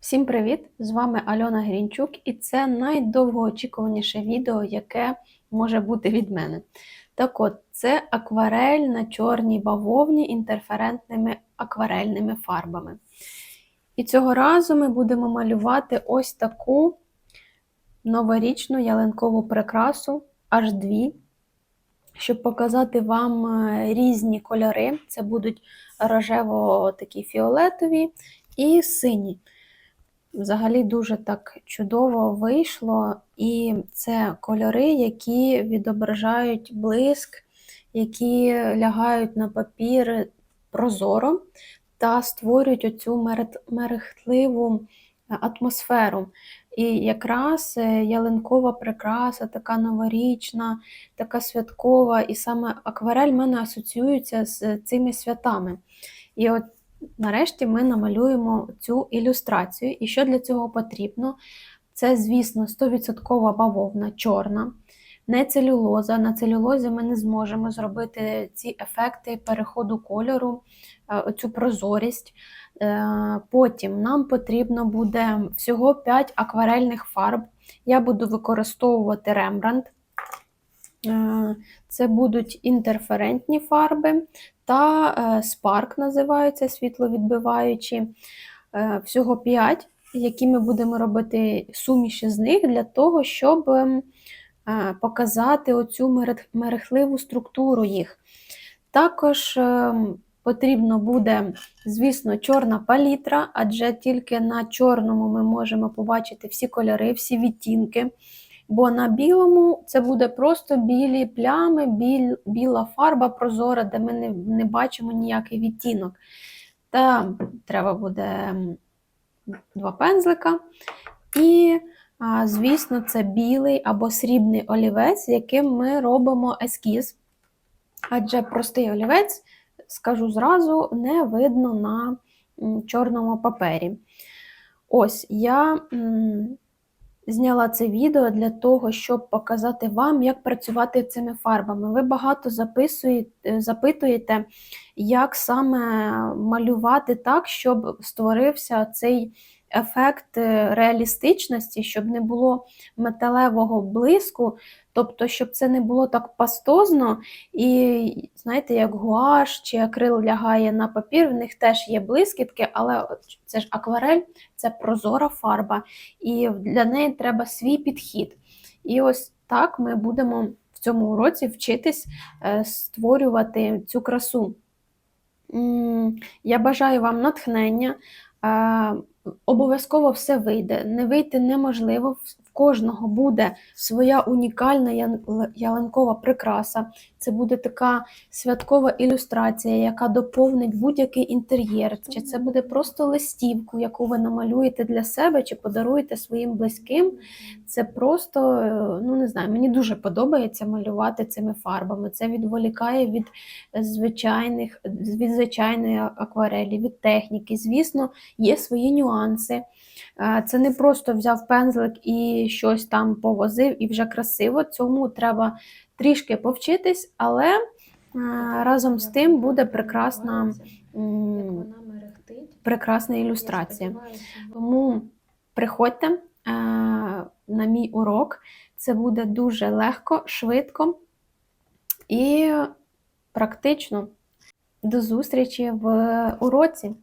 Всім привіт! З вами Альона Грінчук, і це найдовгоочікуваніше відео, яке може бути від мене. Так от, це акварель на чорній бавовні інтерферентними акварельними фарбами. І цього разу ми будемо малювати ось таку новорічну ялинкову прикрасу, аж дві, щоб показати вам е, різні кольори. Це будуть рожево такі фіолетові і сині. Взагалі дуже так чудово вийшло, і це кольори, які відображають блиск, які лягають на папір прозоро та створюють оцю мерехтливу атмосферу. І якраз е, ялинкова прикраса, така новорічна, така святкова, і саме акварель в мене асоціюється з цими святами. І от Нарешті ми намалюємо цю ілюстрацію. І що для цього потрібно? Це, звісно, 100% бавовна чорна, не целюлоза. На целюлозі ми не зможемо зробити ці ефекти переходу кольору, е, оцю прозорість. Е, потім нам потрібно буде всього 5 акварельних фарб. Я буду використовувати рембрандт. Е, це будуть інтерферентні фарби та е, спарк називаються світловідбиваючі. Е, всього 5, які ми будемо робити суміші з них для того, щоб ем, показати оцю мерехливу структуру їх. Також ем, потрібно буде, звісно, чорна палітра, адже тільки на чорному ми можемо побачити всі кольори, всі відтінки. Бо на білому це буде просто білі плями, біль, біла фарба прозора, де ми не, не бачимо ніякий відтінок. Та треба буде два пензлика. І, звісно, це білий або срібний олівець, яким ми робимо ескіз. Адже простий олівець, скажу зразу, не видно на чорному папері. Ось я зняла це відео для того, щоб показати вам, як працювати цими фарбами. Ви багато записуєте, запитуєте, як саме малювати так, щоб створився цей ефект е, реалістичності, щоб не було металевого блиску, тобто, щоб це не було так пастозно, і, знаєте, як гуаш чи акрил лягає на папір, в них теж є блискітки, але це ж акварель, це прозора фарба, і для неї треба свій підхід. І ось так ми будемо в цьому уроці вчитись е, створювати цю красу. Я бажаю вам натхнення. Обов'язково все вийде. Не вийти неможливо. Кожного буде своя унікальна ялинкова прикраса. Це буде така святкова ілюстрація, яка доповнить будь-який інтер'єр. Чи це буде просто листівку, яку ви намалюєте для себе, чи подаруєте своїм близьким. Це просто, е, ну не знаю, мені дуже подобається малювати цими фарбами. Це відволікає від звичайних, від звичайної акварелі, від техніки. Звісно, є свої нюанси. Це не просто взяв пензлик і щось там повозив і вже красиво. Цьому треба трішки повчитись, але разом з тим буде прекрасна прекрасна ілюстрація. Тому приходьте на мій урок, це буде дуже легко, швидко і практично. До зустрічі в уроці!